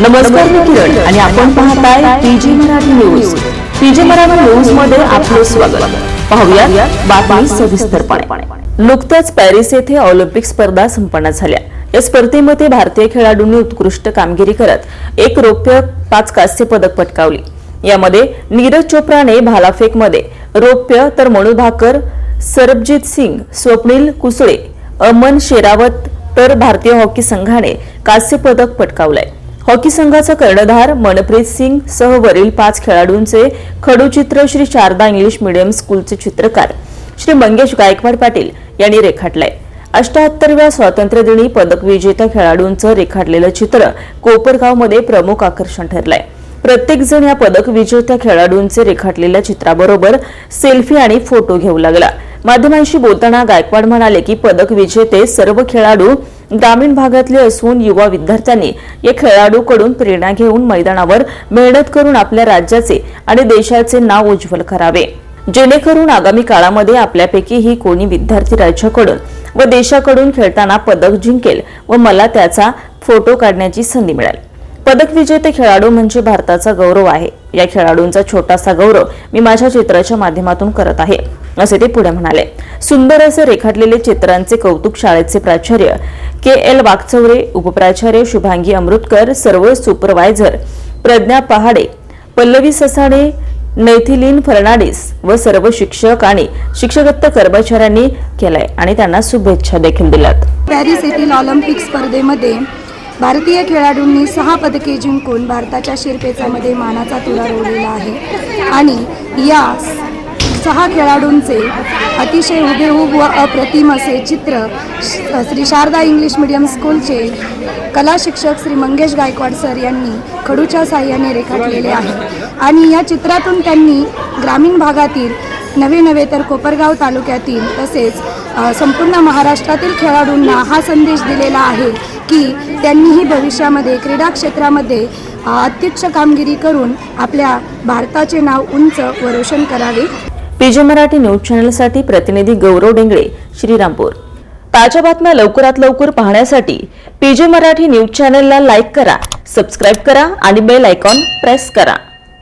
नमस्कार मी किरण आणि आपण पाहताय PG Marathi news. PG Marathi न्यूजमध्ये आपले स्वागत. पाहूया बातमी सविस्तरपणे. नुकत्याच पॅरिस येथे ऑलिम्पिक स्पर्धा संपन्न झाल्या. या स्पर्धेमध्ये भारतीय खेळाडूंनी उत्कृष्ट कामगिरी करत एक रौप्य पाच कांस्य पदक पटकावली. यामध्ये नीरज चोप्राने भालाफेकमध्ये रौप्य तर मनू भाकर सरबजीत सिंग स्वप्नील कुसळे अमन शेरावत तर भारतीय हॉकी संघाने कांस्य पदक पटकावलंय. हॉकी संघाचा कर्णधार मनप्रीत सिंग सह वरील पाच खेळाडूंचे खडूचित्र श्री शारदा इंग्लिश मीडियम स्कूलचे चित्रकार श्री मंगेश गायकवाड पाटील यांनी रेखाटलंय. अष्ट्याहत्तरव्या स्वातंत्र्यदिनी पदक विजेत्या खेळाडूंचं रेखाटलेलं चित्र कोपरगावमध्ये प्रमुख आकर्षण ठरलंय. प्रत्येकजण या पदक विजेत्या खेळाडूंचे रेखाटलेल्या चित्राबरोबर सेल्फी आणि फोटो घेऊ लागला. माध्यमांशी बोलताना गायकवाड म्हणाले की पदक विजेते सर्व खेळाडू ग्रामीण भागातले असून युवा विद्यार्थ्यांनी या खेळाडूकडून प्रेरणा घेऊन मैदानावर मेहनत करून आपल्या राज्याचे आणि देशाचे नाव उज्ज्वल करावे. जेणेकरून आगामी काळामध्ये आपल्यापैकी ही कोणी विद्यार्थी राज्याकडून व देशाकडून खेळताना पदक जिंकेल व मला त्याचा फोटो काढण्याची संधी मिळेल. पदक विजेते खेळाडू म्हणजे भारताचा गौरव आहे. या खेळाडूंचा छोटासा गौरव मी माझ्या चित्राच्या माध्यमातून करत आहे असे ते पुढे म्हणाले. सुंदर असे रेखाटलेले चित्रांचे कौतुक शाळेचे प्राचार्य के एल वागचौरे उपप्राचार्य शुभांगी अमृतकर सर्व सुपरवायझर प्रज्ञा पहाडे पल्लवी ससाणे नैथिलीन फर्नाडिस व सर्व शिक्षक आणि शिक्षकत्व कर्मचाऱ्यांनी केलाय आणि त्यांना शुभेच्छा देखील दिल्यात. पॅरिस येथील ऑलिम्पिक स्पर्धेमध्ये भारतीय खेळाडूंनी सहा पदके जिंकून भारताच्या शिरपेचामध्ये मानाचा तुरा रोवलेला आहे. आणि या सहा खेळाडूंचे अतिशय हुबेहूब व अप्रतिम असे चित्र श- श्री शारदा इंग्लिश मीडियम स्कूलचे कला शिक्षक श्री मंगेश गायकवाड सर यांनी खडूच्या साह्याने रेखाटलेले आहे. आणि या चित्रातून त्यांनी ग्रामीण भागातील नवे नवे तर कोपरगाव तालुक्यातील तसेच संपूर्ण महाराष्ट्रातील खेळाडूंना हा संदेश दिलेला आहे की त्यांनीही भविष्यामध्ये क्रीडा क्षेत्रामध्ये अत्युच्च कामगिरी करून आपल्या भारताचे नाव उंच व रोशन करावे. पीजे मराठी न्यूज चॅनलसाठी प्रतिनिधी गौरव डेंगळे श्रीरामपूर. ताज्या बातम्या लवकरात लवकर पाहण्यासाठी पीजे मराठी न्यूज चॅनलला लाईक करा सबस्क्राईब करा आणि बेल आयकॉन प्रेस करा.